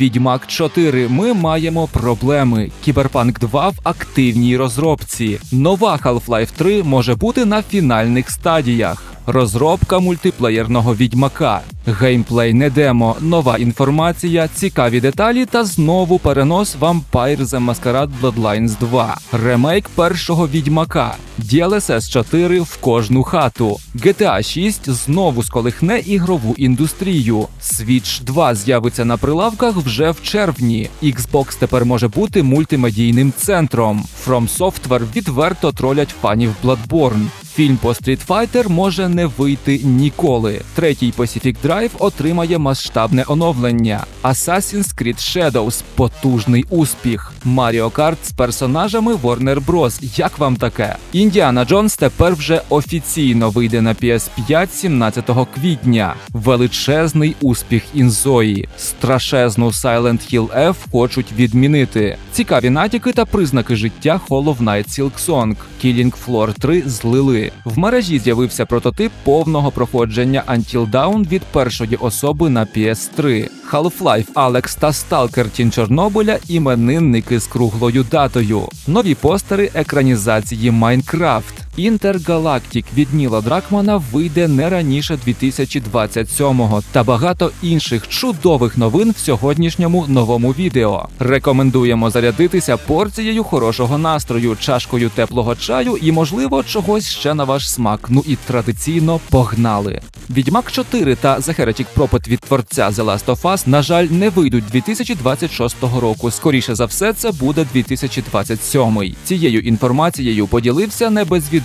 Відьмак 4 ми маємо проблеми. Кіберпанк 2 в активній розробці. Нова Half-Life 3 може бути на фінальних стадіях. Розробка мультиплеєрного відьмака, геймплей не демо, нова інформація, цікаві деталі та знову перенос Vampire The Masquerade Bloodlines 2, ремейк першого відьмака, DLSS 4 в кожну хату, GTA 6 знову сколихне ігрову індустрію. Switch 2 з'явиться на прилавках вже в червні. Xbox тепер може бути мультимедійним центром. From Software відверто тролять фанів Bloodborne. Фільм по Street Fighter може не вийти ніколи. Третій Pacific Drive отримає масштабне оновлення. Assassin's Creed Shadows – потужний успіх. Mario Kart з персонажами Warner Bros. Як вам таке? Індіана Джонс тепер вже офіційно вийде на PS5 17 квітня. Величезний успіх Інзої. Страшезну Silent Hill F хочуть відмінити. Цікаві натяки та признаки життя Hollow Knight Silksong. Killing Floor 3 злили. В мережі з'явився прототип повного проходження Until Dawn від першої особи на PS3. Half-Life Алекс та Сталкер Тінь Чорнобиля іменинники з круглою датою. Нові постери екранізації Майнкрафт. Інтергалактик від Ніла Дракмана вийде не раніше 2027-го та багато інших чудових новин в сьогоднішньому новому відео. Рекомендуємо зарядитися порцією хорошого настрою, чашкою теплого чаю і, можливо, чогось ще на ваш смак. Ну і традиційно погнали. Відьмак 4 та Heretic Prophet від творця The Last of Us, на жаль, не вийдуть 2026 року. Скоріше за все, це буде 2027. Цією інформацією поділився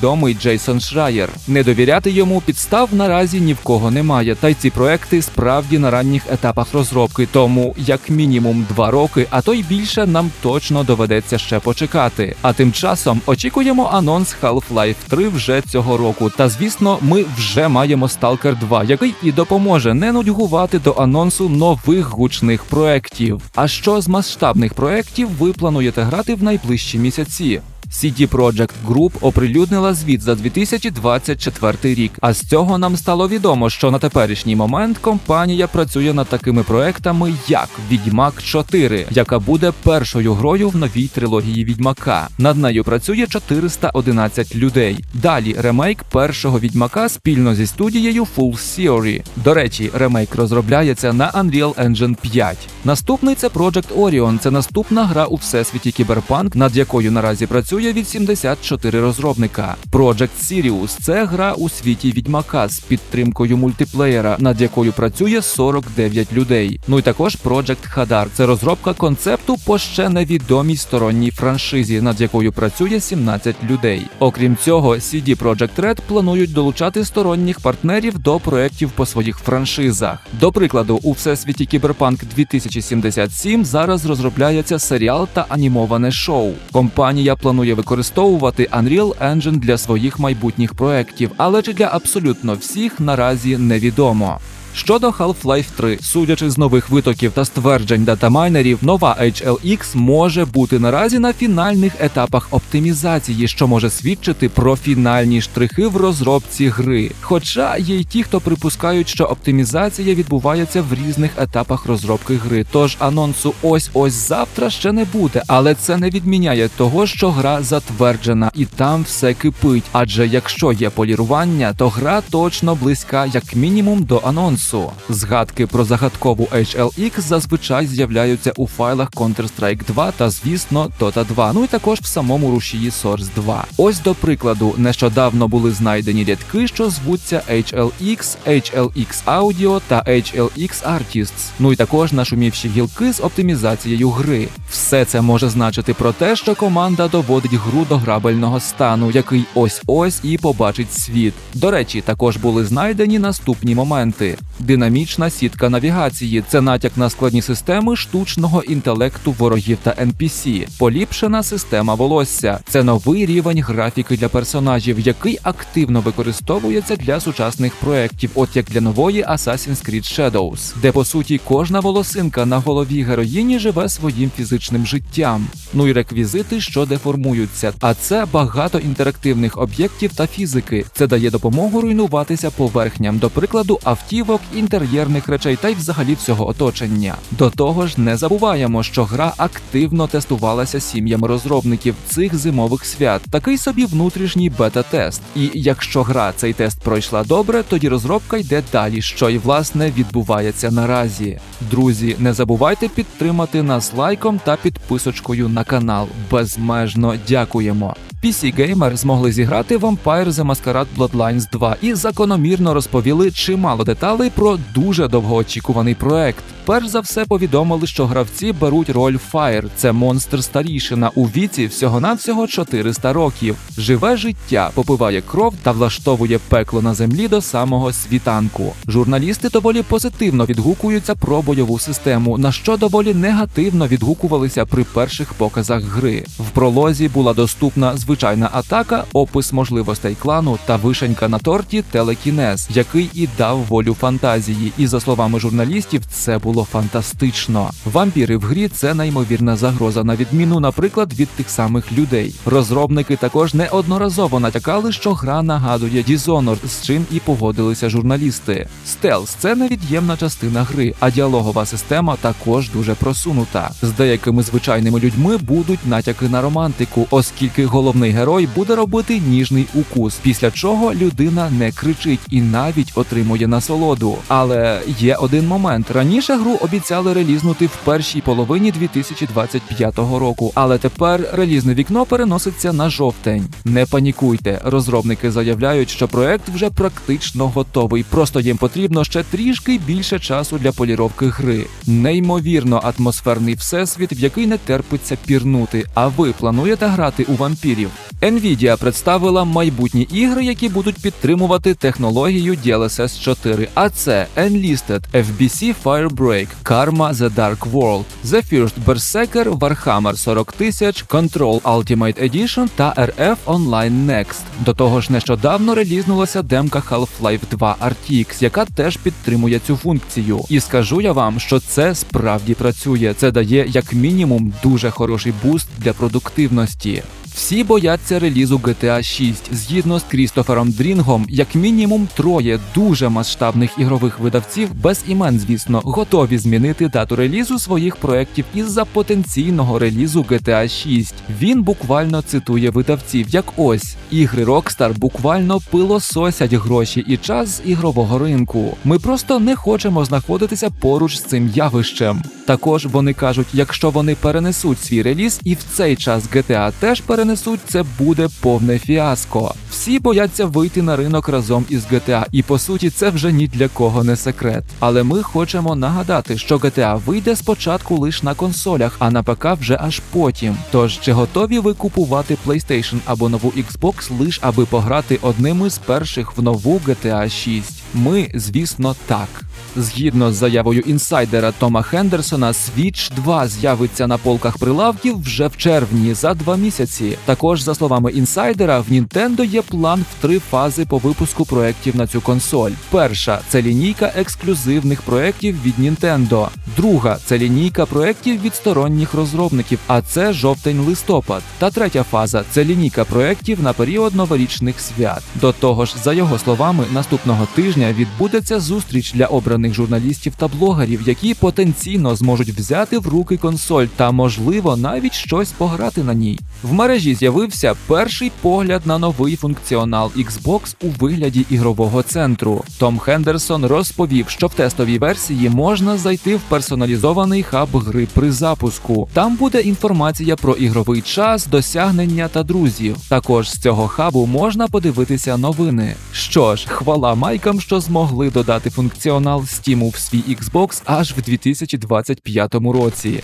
небезвідомий Джейсон Шраєр. Не довіряти йому підстав наразі ні в кого немає. Та й ці проекти справді на ранніх етапах розробки. Тому як мінімум два роки, а то й більше нам точно доведеться ще почекати. А тим часом очікуємо анонс Half-Life 3 вже цього року. Та звісно, ми вже маємо Stalker 2, який і допоможе не нудьгувати до анонсу нових гучних проєктів. А що з масштабних проєктів ви плануєте грати в найближчі місяці? CD Projekt Group оприлюднила звіт за 2024 рік. А з цього нам стало відомо, що на теперішній момент компанія працює над такими проектами, як Відьмак 4, яка буде першою грою в новій трилогії Відьмака. Над нею працює 411 людей. Далі ремейк першого відьмака спільно зі студією Full Theory. До речі, ремейк розробляється на Unreal Engine 5. Наступний це Project Orion. Це наступна гра у всесвіті Кіберпанк, над якою наразі працює від 74 розробника. Project Sirius – це гра у світі відьмака з підтримкою мультиплеєра, над якою працює 49 людей. Ну і також Project Hadar – це розробка концепту по ще невідомій сторонній франшизі, над якою працює 17 людей. Окрім цього, CD Projekt Red планують долучати сторонніх партнерів до проєктів по своїх франшизах. До прикладу, у всесвіті Кіберпанк 2077 зараз розробляється серіал та анімоване шоу. Компанія планує використовувати Unreal Engine для своїх майбутніх проєктів, але чи для абсолютно всіх наразі невідомо. Щодо Half-Life 3, судячи з нових витоків та стверджень датамайнерів, нова HLX може бути наразі на фінальних етапах оптимізації, що може свідчити про фінальні штрихи в розробці гри. Хоча є й ті, хто припускають, що оптимізація відбувається в різних етапах розробки гри. Тож анонсу ось ось завтра ще не буде, але це не відміняє того, що гра затверджена і там все кипить. Адже якщо є полірування, то гра точно близька, як мінімум, до анонсу. Згадки про загадкову HLX зазвичай з'являються у файлах Counter-Strike 2 та, звісно, Dota 2, ну і також в самому рушії Source 2. Ось до прикладу, нещодавно були знайдені рядки, що звуться HLX, HLX Audio та HLX Artists. Ну і також нашумівші гілки з оптимізацією гри. Все це може значити про те, що команда доводить гру до грабельного стану, який ось ось і побачить світ. До речі, також були знайдені наступні моменти. Динамічна сітка навігації це натяк на складні системи штучного інтелекту ворогів та NPC. Поліпшена система волосся це новий рівень графіки для персонажів, який активно використовується для сучасних проєктів, от як для нової Assassin's Creed Shadows, де по суті кожна волосинка на голові героїні живе своїм фізичним життям. Ну і реквізити, що деформуються. А це багато інтерактивних об'єктів та фізики. Це дає допомогу руйнуватися поверхням, до прикладу, автівок інтер'єрних речей та й взагалі всього оточення. До того ж, не забуваємо, що гра активно тестувалася сім'ями розробників цих зимових свят, такий собі внутрішній бета-тест. І якщо гра цей тест пройшла добре, тоді розробка йде далі, що й власне відбувається наразі. Друзі, не забувайте підтримати нас лайком та підписочкою на канал. Безмежно дякуємо. PC Gamer змогли зіграти Vampire The Masquerade Bloodlines 2 і закономірно розповіли чимало деталей про дуже довгоочікуваний проект. Перш за все повідомили, що гравці беруть роль Fire. Це монстр старішина у віці всього-навсього 400 років. Живе життя, попиває кров та влаштовує пекло на землі до самого світанку. Журналісти доволі позитивно відгукуються про бойову систему, на що доволі негативно відгукувалися при перших показах гри. В пролозі була доступна звичайна атака, опис можливостей клану та вишенька на торті телекінез, який і дав волю фантазії. І за словами журналістів, це було фантастично. Вампіри в грі це неймовірна загроза, на відміну, наприклад, від тих самих людей. Розробники також неодноразово натякали, що гра нагадує Dishonored, з чим і погодилися журналісти. Стелс це невід'ємна частина гри, а діалогова система також дуже просунута. З деякими звичайними людьми будуть натяки на романтику, оскільки головний герой буде робити ніжний укус, після чого людина не кричить і навіть отримує насолоду. Але є один момент: раніше гру обіцяли релізнути в першій половині 2025 року, але тепер релізне вікно переноситься на жовтень. Не панікуйте, розробники заявляють, що проект вже практично готовий. Просто їм потрібно ще трішки більше часу для поліровки гри. Неймовірно атмосферний всесвіт, в який не терпиться пірнути. А ви плануєте грати у вампірів? Nvidia представила майбутні ігри, які будуть підтримувати технологію DLSS 4, а це Enlisted, FBC Firebreak, Karma The Dark World, The First Berserker, Warhammer 40 тисяч, Control Ultimate Edition та RF Online Next. До того ж, нещодавно релізнулася демка Half-Life 2 RTX, яка теж підтримує цю функцію. І скажу я вам, що це справді працює. Це дає як мінімум дуже хороший буст для продуктивності. Всі бояться релізу GTA 6. Згідно з Крістофером Дрінгом, як мінімум троє дуже масштабних ігрових видавців, без імен, звісно, готові змінити дату релізу своїх проєктів із-за потенційного релізу GTA 6. Він буквально цитує видавців, як ось ігри Rockstar буквально пилососять гроші і час з ігрового ринку. Ми просто не хочемо знаходитися поруч з цим явищем. Також вони кажуть, якщо вони перенесуть свій реліз і в цей час GTA теж перенесуть, це буде повне фіаско. Всі бояться вийти на ринок разом із GTA, і по суті це вже ні для кого не секрет. Але ми хочемо нагадати, що GTA вийде спочатку лише на консолях, а на ПК вже аж потім. Тож чи готові ви купувати PlayStation або нову Xbox лише аби пограти одним із перших в нову GTA 6? Ми, звісно, так. Згідно з заявою інсайдера Тома Хендерсона, Switch 2 з'явиться на полках прилавків вже в червні за два місяці. Також, за словами інсайдера, в Nintendo є план в три фази по випуску проєктів на цю консоль. Перша це лінійка ексклюзивних проєктів від Nintendo. Друга це лінійка проєктів від сторонніх розробників, а це жовтень-листопад. Та третя фаза це лінійка проєктів на період новорічних свят. До того ж, за його словами, наступного тижня відбудеться зустріч для обраних журналістів та блогерів, які потенційно зможуть взяти в руки консоль та, можливо, навіть щось пограти на ній. В мережі з'явився перший погляд на новий функціонал Xbox у вигляді ігрового центру. Том Хендерсон розповів, що в тестовій версії можна зайти в персоналізований хаб гри при запуску. Там буде інформація про ігровий час, досягнення та друзів. Також з цього хабу можна подивитися новини. Що ж, хвала майкам, що змогли додати функціонал Steam в свій Xbox аж в 2025 році.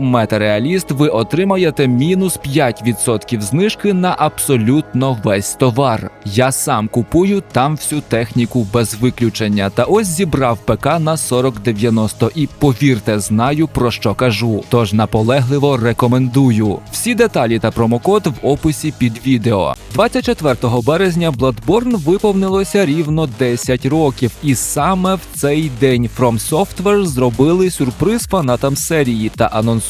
Метареаліст, ви отримаєте мінус 5% знижки на абсолютно весь товар. Я сам купую там всю техніку без виключення. Та ось зібрав ПК на 4090 і повірте, знаю про що кажу. Тож наполегливо рекомендую. Всі деталі та промокод в описі під відео. 24 березня Bloodborne виповнилося рівно 10 років, і саме в цей день From Software зробили сюрприз фанатам серії та анонсували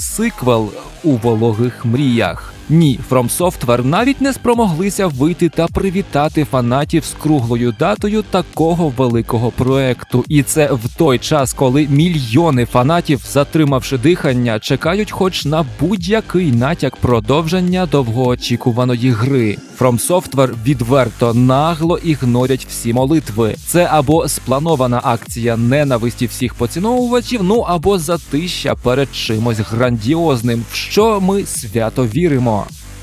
сиквел у вологих мріях. Ні, From Software навіть не спромоглися вийти та привітати фанатів з круглою датою такого великого проекту. І це в той час, коли мільйони фанатів, затримавши дихання, чекають хоч на будь-який натяк продовження довгоочікуваної гри. From Software відверто нагло ігнорять всі молитви. Це або спланована акція ненависті всіх поціновувачів, ну або затища перед чимось грандіозним, в що ми свято віримо.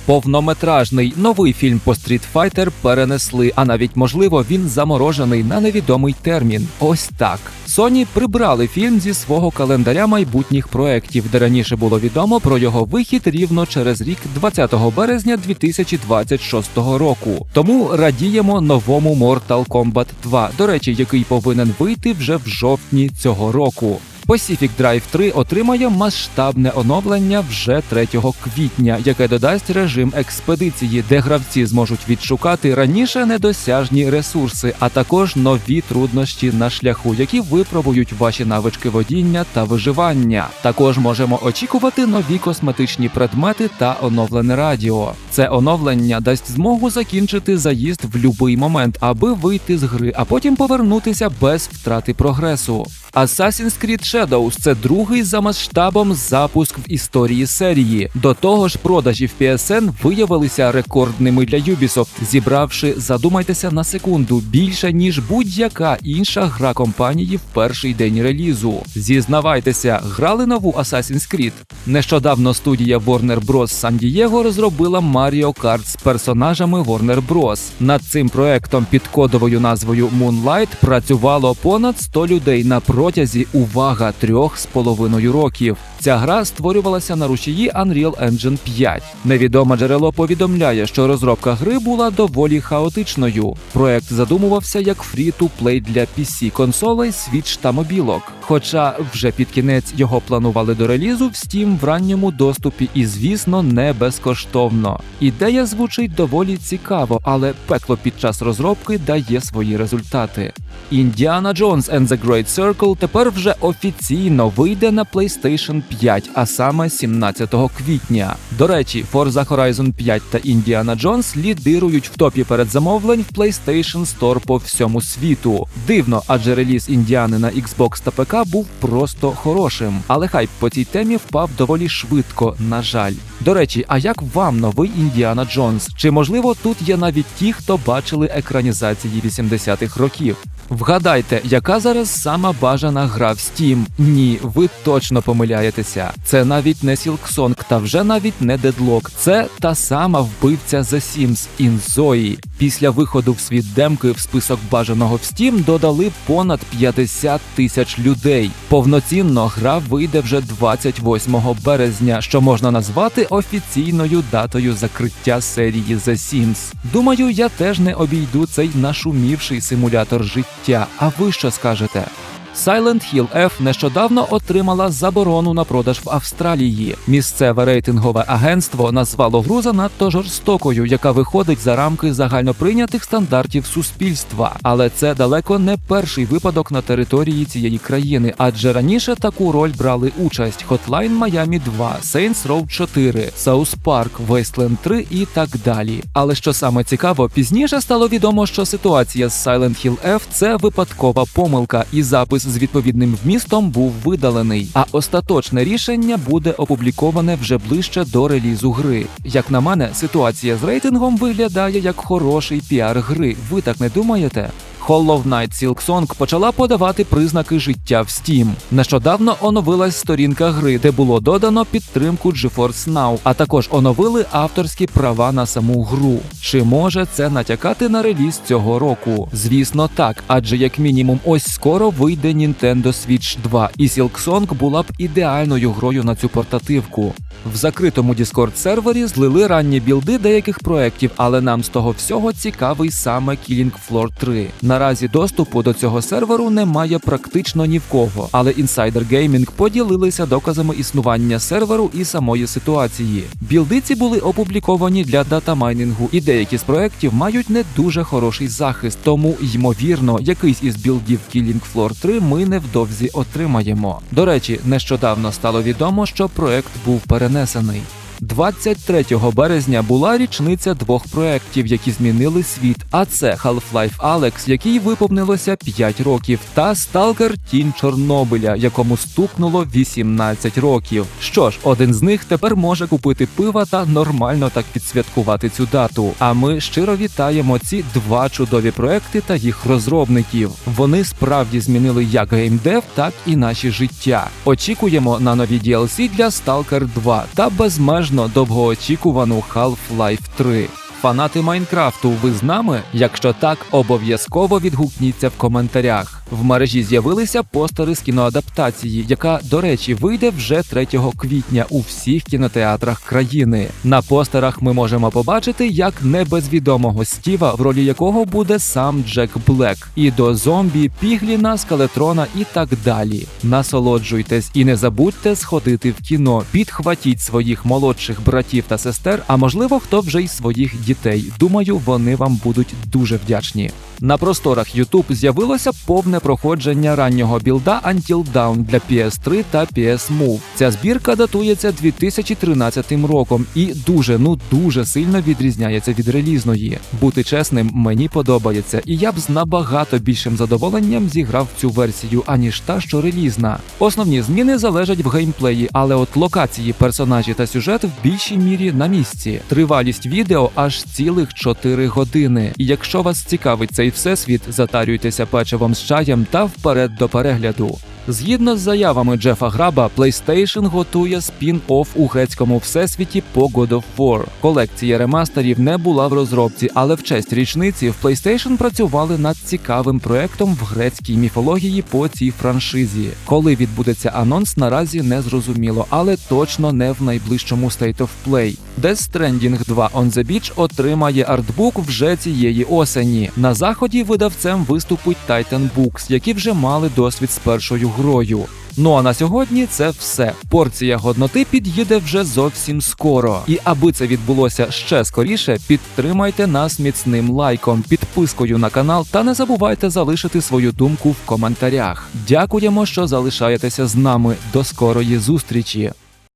Повнометражний новий фільм по Fighter перенесли, а навіть можливо він заморожений на невідомий термін. Ось так. Sony прибрали фільм зі свого календаря майбутніх проєктів, де раніше було відомо про його вихід рівно через рік, 20 березня 2026 року. Тому радіємо новому Mortal Kombat 2, до речі, який повинен вийти вже в жовтні цього року. Pacific Drive 3 отримає масштабне оновлення вже 3 квітня, яке додасть режим експедиції, де гравці зможуть відшукати раніше недосяжні ресурси, а також нові труднощі на шляху, які випробують ваші навички водіння та виживання. Також можемо очікувати нові косметичні предмети та оновлене радіо. Це оновлення дасть змогу закінчити заїзд в будь-який момент, аби вийти з гри, а потім повернутися без втрати прогресу. Assassin's Creed Shadows – це другий за масштабом запуск в історії серії. До того ж, продажі в PSN виявилися рекордними для Ubisoft, зібравши, задумайтеся на секунду, більше ніж будь-яка інша гра компанії в перший день релізу. Зізнавайтеся, грали нову Assassin's Creed? Нещодавно студія Warner Bros. San Diego розробила Mario Kart з персонажами Warner Bros. Над цим проектом під кодовою назвою Moonlight працювало понад 100 людей на протязі увага трьох з половиною років. Ця гра створювалася на рушії Unreal Engine 5. Невідоме джерело повідомляє, що розробка гри була доволі хаотичною. Проект задумувався як фрі-ту-плей для PC, консолей, Switch та мобілок. Хоча вже під кінець його планували до релізу в Steam в ранньому доступі і, звісно, не безкоштовно. Ідея звучить доволі цікаво, але пекло під час розробки дає свої результати. Indiana Jones and the Great Circle тепер вже офіційно вийде на PlayStation 5, а саме 17 квітня. До речі, Forza Horizon 5 та Indiana Jones лідирують в топі передзамовлень в PlayStation Store по всьому світу. Дивно, адже реліз Індіани на Xbox та ПК був просто хорошим. Але хайп по цій темі впав доволі швидко, на жаль. До речі, а як вам новий Індіана Джонс? Чи можливо тут є навіть ті, хто бачили екранізації 80-х років? Вгадайте, яка зараз сама бажана гра в Steam? Ні, ви точно помиляєтеся. Це навіть не Сілксонг та вже навіть не Дедлок. Це та сама вбивця The Sims Інзої. Після виходу в світ демки в список бажаного в Steam додали понад 50 тисяч людей. Повноцінно гра вийде вже 28 березня, що можна назвати офіційною датою закриття серії The Sims. Думаю, я теж не обійду цей нашумівший симулятор життя. А ви що скажете? Silent Hill F нещодавно отримала заборону на продаж в Австралії. Місцеве рейтингове агентство назвало гру занадто жорстокою, яка виходить за рамки загальноприйнятих стандартів суспільства. Але це далеко не перший випадок на території цієї країни, адже раніше таку роль брали участь Hotline Miami 2, Saints Row 4, South Park, Wasteland 3 і так далі. Але що саме цікаво, пізніше стало відомо, що ситуація з Silent Hill F – це випадкова помилка, і запис опис з відповідним вмістом був видалений, а остаточне рішення буде опубліковане вже ближче до релізу гри. Як на мене, ситуація з рейтингом виглядає як хороший піар гри. Ви так не думаєте? Hollow Knight Silksong почала подавати признаки життя в Steam. Нещодавно оновилась сторінка гри, де було додано підтримку GeForce Now, а також оновили авторські права на саму гру. Чи може це натякати на реліз цього року? Звісно, так, адже як мінімум ось скоро вийде Nintendo Switch 2, і Silksong була б ідеальною грою на цю портативку. В закритому Discord сервері злили ранні білди деяких проєктів, але нам з того всього цікавий саме Killing Floor 3. Наразі доступу до цього серверу немає практично ні в кого, але Insider Gaming поділилися доказами існування серверу і самої ситуації. Білди ці були опубліковані для датамайнінгу, і деякі з проєктів мають не дуже хороший захист, тому ймовірно, якийсь із білдів Killing Floor 3 ми невдовзі отримаємо. До речі, нещодавно стало відомо, що проект був перенесений. 23 березня була річниця двох проєктів, які змінили світ. А це Half-Life Alyx, який виповнилося 5 років, та Stalker Тінь Чорнобиля, якому стукнуло 18 років. Що ж, один з них тепер може купити пива та нормально так відсвяткувати цю дату. А ми щиро вітаємо ці два чудові проекти та їх розробників. Вони справді змінили як геймдев, так і наші життя. Очікуємо на нові DLC для Stalker 2 та безмежно довгоочікувану Half-Life 3. Фанати Майнкрафту, ви з нами? Якщо так, обов'язково відгукніться в коментарях. В мережі з'явилися постери з кіноадаптації, яка, до речі, вийде вже 3 квітня у всіх кінотеатрах країни. На постерах ми можемо побачити, як не безвідомого Стіва, в ролі якого буде сам Джек Блек, і до зомбі, Пігліна, Скелетрона і так далі. Насолоджуйтесь і не забудьте сходити в кіно, підхватіть своїх молодших братів та сестер, а можливо, хто вже й своїх дітей. Думаю, вони вам будуть дуже вдячні. На просторах YouTube з'явилося повне проходження раннього білда Until Dawn для PS3 та PS Move. Ця збірка датується 2013 роком і дуже, ну дуже сильно відрізняється від релізної. Бути чесним, мені подобається, і я б з набагато більшим задоволенням зіграв цю версію, аніж та, що релізна. Основні зміни залежать в геймплеї, але от локації, персонажі та сюжет в більшій мірі на місці. Тривалість відео аж цілих 4 години. І якщо вас цікавить цей всесвіт, затарюйтеся печивом з чаєм та вперед до перегляду. Згідно з заявами Джефа Граба, PlayStation готує спін-офф у грецькому всесвіті по God of War. Колекція ремастерів не була в розробці, але в честь річниці в PlayStation працювали над цікавим проектом в грецькій міфології по цій франшизі. Коли відбудеться анонс, наразі не зрозуміло, але точно не в найближчому State of Play. Death Stranding 2 On the Beach отримає артбук вже цієї осені. На заході видавцем виступить Titan Books, які вже мали досвід з першою грою. Ну а на сьогодні це все. Порція годноти під'їде вже зовсім скоро. І аби це відбулося ще скоріше, підтримайте нас міцним лайком, підпискою на канал та не забувайте залишити свою думку в коментарях. Дякуємо, що залишаєтеся з нами. До скорої зустрічі!